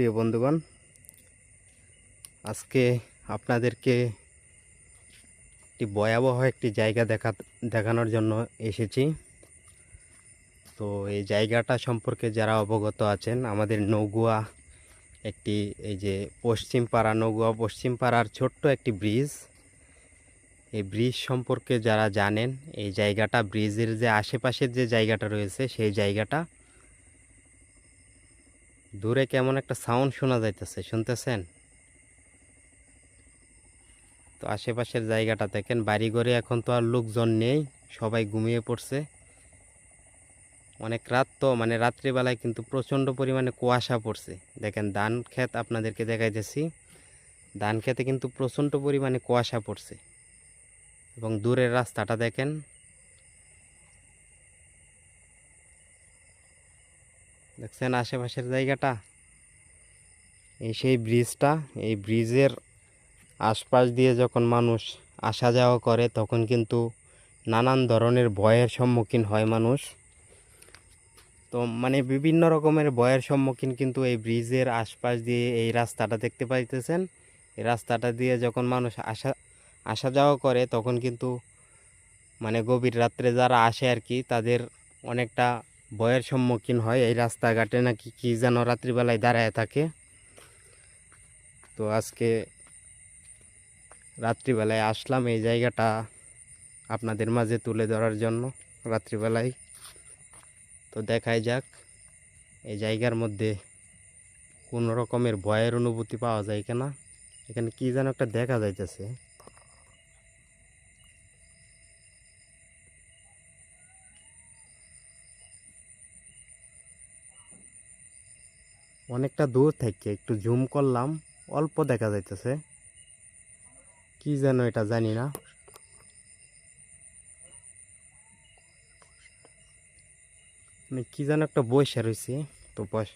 প্রিয় বন্ধুগণ, আজকে আপনাদেরকে একটি ভয়াবহ একটি জায়গা দেখা, দেখানোর জন্য এসেছি। তো এই জায়গাটা সম্পর্কে যারা অবগত আছেন, আমাদের নগুয়া একটি, এই যে পশ্চিম পাড়া নগুয়া পশ্চিম পাড়ার ছোট্ট একটি ব্রিজ। এই ব্রিজ সম্পর্কে যারা জানেন, এই জায়গাটা, ব্রিজের যে আশেপাশের যে জায়গাটা রয়েছে, সেই জায়গাটা দূরে কেমন একটা সাউন্ড শোনা যাইতেছে, শুনতেছেন? তো আশেপাশের জায়গাটা দেখেন, বাড়িঘরে এখন তো আর লোকজন নেই, সবাই ঘুমিয়ে পড়ছে। অনেক রাত তো মানে রাত্রিবেলায় কিন্তু প্রচণ্ড পরিমাণে কুয়াশা পড়ছে। দেখেন, ধান ক্ষেত আপনাদেরকে দেখাইতেছি। ধান খেতে কিন্তু প্রচণ্ড পরিমাণে কুয়াশা পড়ছে। এবং দূরের রাস্তাটা দেখেন দেখছেন আশেপাশের জায়গাটা? এই সেই ব্রিজটা, এই ব্রিজের আশপাশ দিয়ে যখন মানুষ আসা যাওয়া করে, তখন কিন্তু নানান ধরনের ভয়ের সম্মুখীন হয় মানুষ। তো মানে বিভিন্ন রকমের ভয়ের সম্মুখীন কিন্তু এই ব্রিজের আশপাশ দিয়ে এই রাস্তাটা দেখতে পাইতেছেন। এই রাস্তাটা দিয়ে যখন মানুষ আসা আসা যাওয়া করে, তখন কিন্তু মানে গভীর রাত্রে যারা আসে আর কি, তাদের অনেকটা ভয়ের সম্মুখীন হয় এই রাস্তাঘাটে নাকি কি যেন রাত্রিবেলায় দাঁড়ায় থাকে। তো আজকে রাত্রিবেলায় আসলাম এই জায়গাটা আপনাদের মাঝে তুলে ধরার জন্য রাত্রিবেলায়। তো দেখাই যাক, এই জায়গার মধ্যে কোনো রকমের ভয়ের অনুভূতি পাওয়া যায় কিনা। এখানে কি যেন একটা দেখা যাইতেছে। অনেকটা দূর থেকে একটু জুম করলাম, অল্প দেখা যাইতেছে। কি যেন এটা জানি না। মানে কি যেন একটা বৈশা রয়েছে তো বস।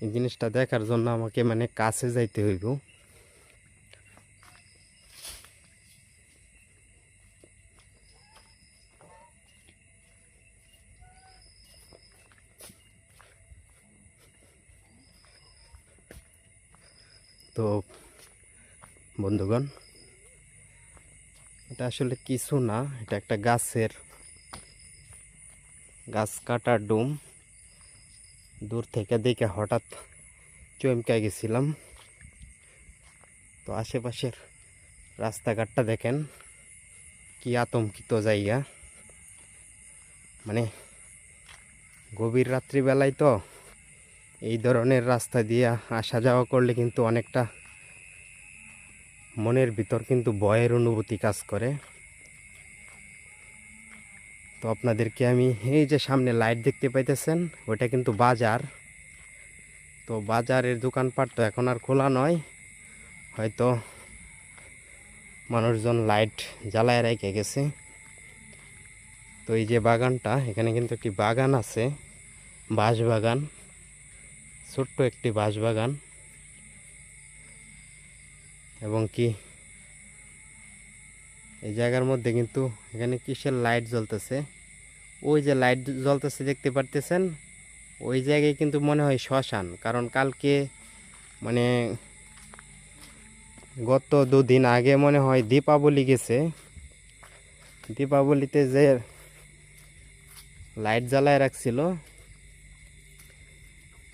এই জিনিসটা দেখার জন্য আমাকে মানে কাছে যাইতে হইব। তো বন্ধুগণ, এটা আসলে কিছু না, এটা একটা গাছের গাছ কাটার ডুম। দূর থেকে দেখে হঠাৎ চমকে গেছিলাম। তো আশেপাশের রাস্তাঘাটটা দেখেন, কি আতঙ্কিত জায়গা। মানে গভীর রাত্রিবেলায় তো এই ধরনের রাস্তা দিয়ে আসা যাওয়া করলে কিন্তু অনেকটা মনের ভিতর কিন্তু ভয়ের অনুভূতি কাজ করে। তো আপনাদেরকে আমি এই যে সামনে লাইট দেখতে পাইতেছেন, ওইটা কিন্তু বাজার। তো বাজারের দোকানপাট তো এখন আর খোলা নয়। হয়তো মানুষজন লাইট জ্বালায় রেখে গেছে। তো এই যে বাগানটা, এখানে কিন্তু একটি বাগান আছে, বাঁশ বাগান। ছোট্ট একটি বাঁশ বাগান এবং কি এই জায়গার মধ্যে কিন্তু এখানে কিসের লাইট জ্বলতেছে? ওই যে লাইট জ্বলতেছে দেখতে পারতেছেন? ওই জায়গায় কিন্তু মনে হয় শ্মশান, কারণ কালকে মানে গত দুদিন আগে মনে হয় দীপাবলি গেছে। দীপাবলিতে যে লাইট জ্বালায় রাখছিল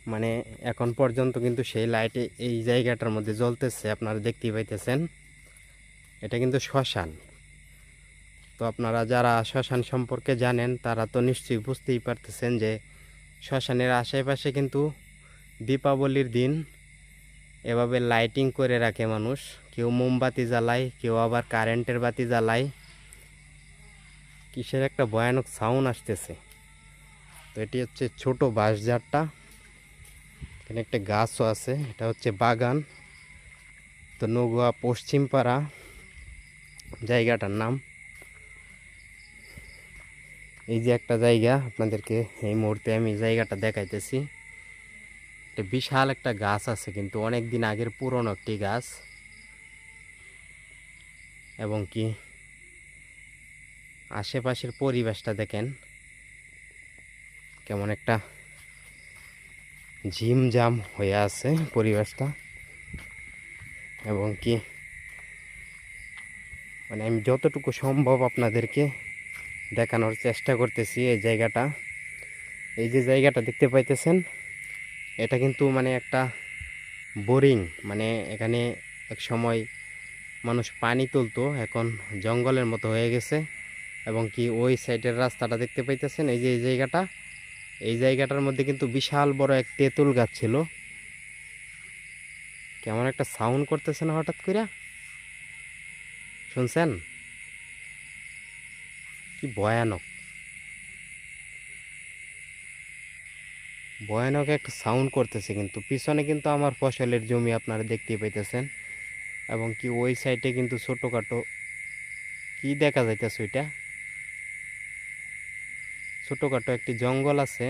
মানে এখন পর্যন্ত কিন্তু সেই লাইটে এই জায়গাটার মধ্যে জ্বলতেছে, আপনারা দেখতেই পাইতেছেন। এটা কিন্তু শ্মশান। তো আপনারা যারা শ্মশান সম্পর্কে জানেন, তারা তো নিশ্চয়ই বুঝতেই পারতেছেন যে শ্মশানের আশেপাশে কিন্তু দীপাবলির দিন। এভাবে লাইটিং করে রাখে মানুষ। কেউ মোমবাতি জ্বালায়, কেউ আবার কারেন্টের বাতি জ্বালায়। কিসের একটা ভয়ানক সাউন্ড আসতেছে। তো এটি হচ্ছে ছোট বাঁশঝাড়টা। এখানে একটা গাছও আছে, এটা হচ্ছে বাগান। তো নগুয়া পশ্চিমপাড়া জায়গাটার নাম। এই যে একটা জায়গা, আপনাদেরকে এই মুহূর্তে আমি জায়গাটা দেখাইতেছি। একটা বিশাল একটা গাছ আছে, কিন্তু অনেক দিন আগের পুরনো একটি গাছ। এবং কি, আশেপাশের পরিবেশটা দেখেন, কেমন একটা ঝিমঝাম হয়ে আছে পরিবেশটা। এবং কি মানে আমি যতটুকু সম্ভব আপনাদেরকে দেখানোর চেষ্টা করতেছি এই জায়গাটা। এই যে জায়গাটা দেখতে পাইতেছেন, এটা কিন্তু মানে একটা বোরিং মানে এখানে এক সময় মানুষ পানি তুলতো, এখন জঙ্গলের মতো হয়ে গেছে। এবং কি ওই সাইডের রাস্তাটা দেখতে পাইতেছেন, এই যে এই জায়গাটা। এই জায়গাটার মধ্যে কিন্তু বিশাল বড় এক তেঁতুল গাছ ছিল। কেমন একটা সাউন্ড করতেছে না হঠাৎ করে শুনছেন? কি ভয়ানক। ভয়ানক একটা সাউন্ড করতেছে কিন্তু। পিছনে কিন্তু আমার ফসলের জমি আপনারা দেখতে পাইতেছেন। এবং কি ওই সাইডে কিন্তু ছোটোখাটো কি দেখা যাইতেছে ওইটা? ছোটোখাটো একটি জঙ্গল আছে।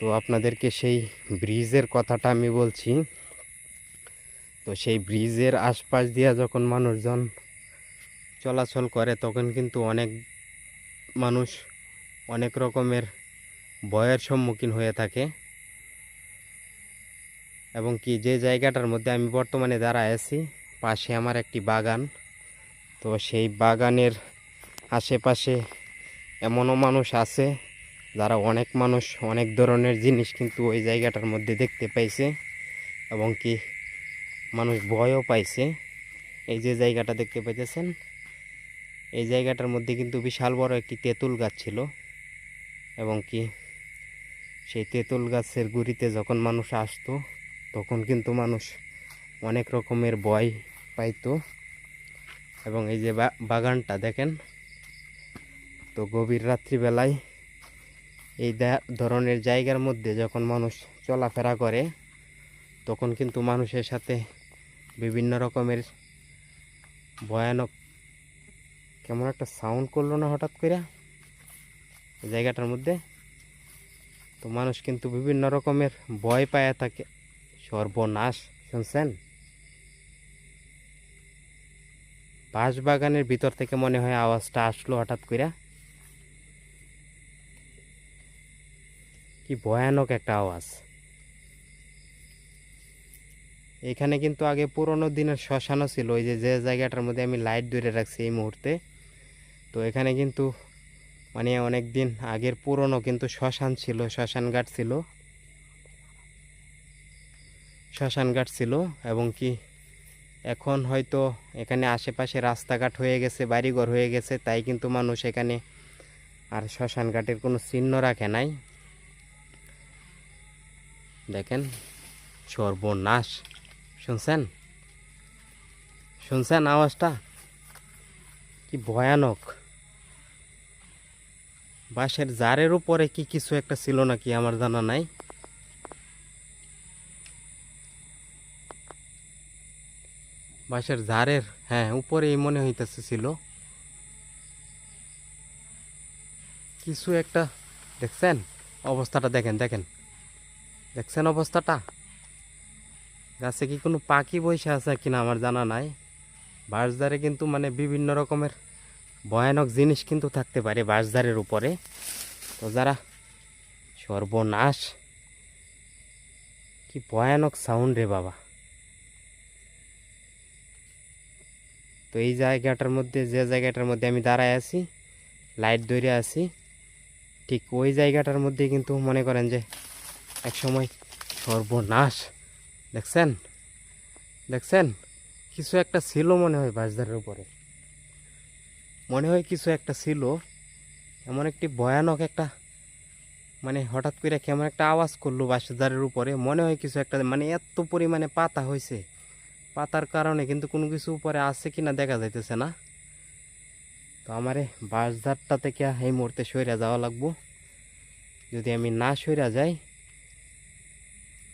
তো আপনাদেরকে সেই ব্রিজের কথাটা আমি বলছি। তো সেই ব্রিজের আশপাশ দিয়ে যখন মানুষজন চলাচল করে, তখন কিন্তু অনেক মানুষ অনেক রকমের ভয়ের সম্মুখীন হয়ে থাকে। এবং কি, যে জায়গাটার মধ্যে আমি বর্তমানে দাঁড়ায় আছি, পাশে আমার একটি বাগান। তো সেই বাগানের আশেপাশে এমনও মানুষ আছে যারা অনেক মানুষ অনেক ধরনের জিনিস কিন্তু ওই জায়গাটার মধ্যে দেখতে পাইছে এবং কি মানুষ ভয়ও পাইছে। এই যে জায়গাটা দেখতে পাইতেছেন, এই জায়গাটার মধ্যে কিন্তু বিশাল বড় একটি তেঁতুল গাছ ছিল এবং কি সেই তেঁতুল গাছের গুড়িতে যখন মানুষ আসতো, তখন কিন্তু মানুষ অনেক রকমের ভয় পাইতো। এবং এই যে বাগানটা দেখেন তো গভীর রাত্রিবেলায় এই ধরনের জায়গার মধ্যে যখন মানুষ চলাফেরা করে, তখন কিন্তু মানুষের সাথে বিভিন্ন রকমের ভয়ানক কেমন একটা সাউন্ড করল না হঠাৎ করে জায়গাটার মধ্যে। তো মানুষ কিন্তু বিভিন্ন রকমের ভয় পায় থাকে। সর্বনাশ, শুনছেন? বাঁশ বাগানের ভিতর থেকে মনে হয় আওয়াজটা আসলো হঠাৎ করে কি ভয়ানক একটা আওয়াজ। এখানে কিন্তু আগে পুরোনো দিনের শ্মশানও ছিল, ওই যে যে জায়গাটার মধ্যে আমি লাইট ধরে রাখছি এই মুহূর্তে। তো এখানে কিন্তু মানে অনেক দিন আগের পুরনো কিন্তু শ্মশান ছিল, শ্মশান ঘাট ছিল। শ্মশান ঘাট ছিল এবং কি এখন হয়তো এখানে আশেপাশে রাস্তাঘাট হয়ে গেছে, বাড়িঘর হয়ে গেছে, তাই কিন্তু মানুষ এখানে আর শ্মশান ঘাটের কোনো চিহ্ন রাখে নাই। দেখেন, সর্বনাশ। শুনছেন? শুনছেন আওয়াজটা? কি ভয়ানক। বাঁশের জারের উপরে কি কিছু একটা ছিল নাকি আমার জানা নাই। বাঁশের ঝাড়ের হ্যাঁ উপরেই মনে হইতেছে ছিল। কিছু একটা, দেখছেন? অবস্থাটা দেখেন দেখেন। দেখছেন অবস্থাটা? গাছে কি কোনো পাখি বসে আছে কিনা আমার জানা নাই। বাঁশধারে কিন্তু মানে বিভিন্ন রকমের ভয়ানক জিনিস কিন্তু থাকতে পারে বাঁশধারের উপরে। তো যারা সর্বনাশ, কি ভয়ানক সাউন্ড রে বাবা। তো এই জায়গাটার মধ্যে, যে জায়গাটার মধ্যে আমি দাঁড়ায় আছি লাইট ধরে আছি, ঠিক ওই জায়গাটার মধ্যে কিন্তু মনে করেন যে এক সময় সর্বনাশ। দেখছেন? দেখছেন? কিছু একটা ছিল মনে হয় বাঁশধারের উপরে। মনে হয় কিছু একটা ছিল, এমন একটি ভয়ানক একটা মানে হঠাৎ করে কেমন একটা আওয়াজ করল বাঁশধারের উপরে। মনে হয় কিছু একটা মানে এত পরিমাণে পাতা হয়েছে। পাতার কারণে কিন্তু কোনো কিছু উপরে আছে কিনা দেখা যাইতেছে না। তো আমারে বাঁশধারটা থেকে এই মুহূর্তে সইরা যাওয়া লাগবো। যদি আমি না সইরা যাই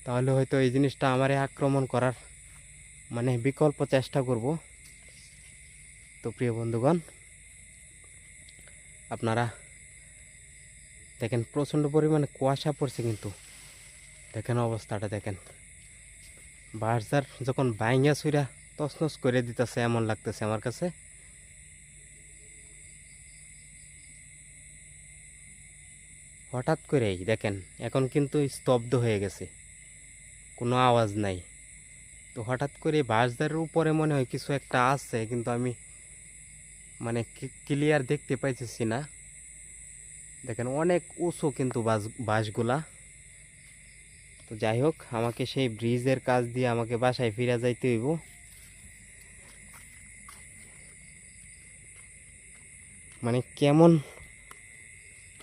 তাহলে হয়তো এই জিনিসটা আমারে আক্রমণ করার মানে বিকল্প চেষ্টা করব। তো প্রিয় বন্ধুগণ, আপনারা দেখেন প্রচণ্ড পরিমাণে কুয়াশা পড়ছে কিন্তু। দেখেন অবস্থাটা দেখেন। বাঁশঝার যখন বাইঙ্গা সুইরা তছনছ করে দিতেছে এমন লাগতেছে আমার কাছে। হঠাৎ করেই দেখেন, এখন কিন্তু স্তব্ধ হয়ে গেছে। কোনো আওয়াজ নাই। তো হঠাৎ করে বাঁশদারের উপরে মনে হয় কিছু একটা আছে, কিন্তু আমি মানে ক্লিয়ার দেখতে পাইতেছি না। দেখেন, অনেক উঁচু কিন্তু বাস বাঁশগুলা তো যাই হোক, আমাকে সেই ব্রিজের কাজ দিয়ে আমাকে বাসায় ফিরে যাইতে হইব। মানে কেমন,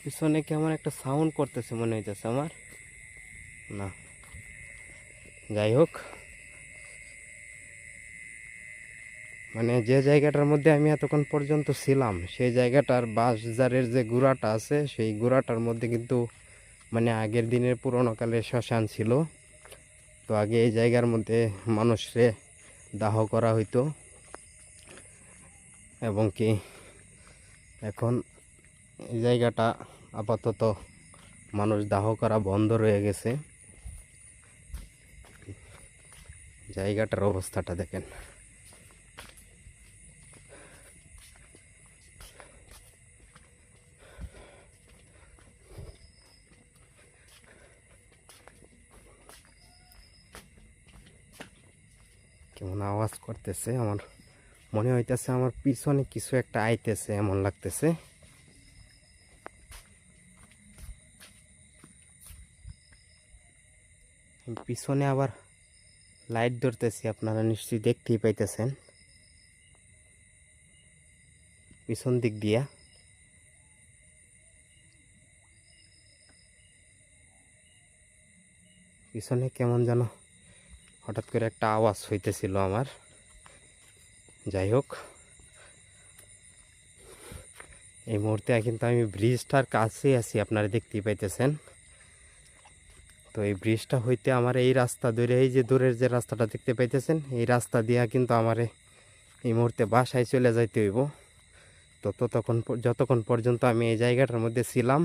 পিছনে কেমন একটা সাউন্ড করতেছে মনে হইতেছে আমার। না। যাই হোক মানে যে জায়গাটার মধ্যে আমি এতক্ষণ পর্যন্ত ছিলাম, সেই জায়গাটার বাঁশঝাড়ের যে গুড়াটা আছে, সেই গুড়াটার মধ্যে কিন্তু মানে আগের দিনের পুরোনো কালের শ্মশান ছিল। তো আগে এই জায়গার মধ্যে মানুষরে দাহ করা হইতো। এবং কি এখন এই জায়গাটা আপাতত মানুষ দাহ করা বন্ধ রয়ে গেছে। জায়গাটার অবস্থাটা দেখেন। কেমন আওয়াজ করতেছে আমার, মনে হইতেছে আমার পিছনে কিছু একটা আইতেছে, এমন লাগতেছে। পিছনে আবার লাইট ধরতেছি, আপনারা নিশ্চয়ই দেখতেই পাইতেছেন। পিছন দিক দিয়া। পিছনে কেমন যেন হঠাৎ করে একটা আওয়াজ হইতেছিল আমার। যাই হোক, এই মুহূর্তে কিন্তু আমি ব্রিজটার কাছেই আছি, আপনারা দেখতেই পাইতেছেন। তো এই ব্রিজটা হইতে আমার এই রাস্তা ধরে, এই যে দূরের যে রাস্তাটা দেখতে পাইতেছেন, এই রাস্তা দিয়া কিন্তু আমার এই মুহূর্তে বাসায় চলে যাইতে হইব। তো ততক্ষণ যতক্ষণ পর্যন্ত আমি এই জায়গাটার মধ্যে ছিলাম,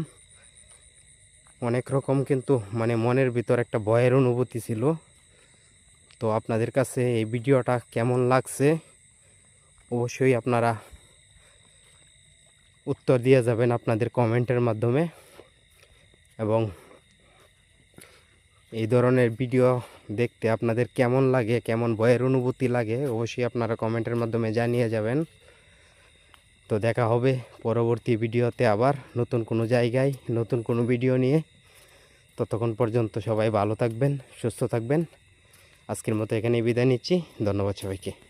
অনেক রকম কিন্তু মানে মনের ভিতর একটা ভয়ের অনুভূতি ছিল। তো আপনাদের কাছে এই ভিডিওটা কেমন লাগছে, অবশ্যই আপনারা উত্তর দিয়ে যাবেন আপনাদের কমেন্টের মাধ্যমে। এবং এই ধরনের ভিডিও দেখতে আপনাদের কেমন লাগে, কেমন ভয়ের অনুভূতি লাগে, অবশ্যই আপনারা কমেন্টের মাধ্যমে জানিয়ে যাবেন। তো দেখা হবে পরবর্তী ভিডিওতে আবার নতুন কোনো জায়গায়, নতুন কোনো ভিডিও নিয়ে। ততক্ষণ পর্যন্ত সবাই ভালো থাকবেন, সুস্থ থাকবেন। আজকের মতো এখানেই বিদায় নিচ্ছি, ধন্যবাদ সবাইকে।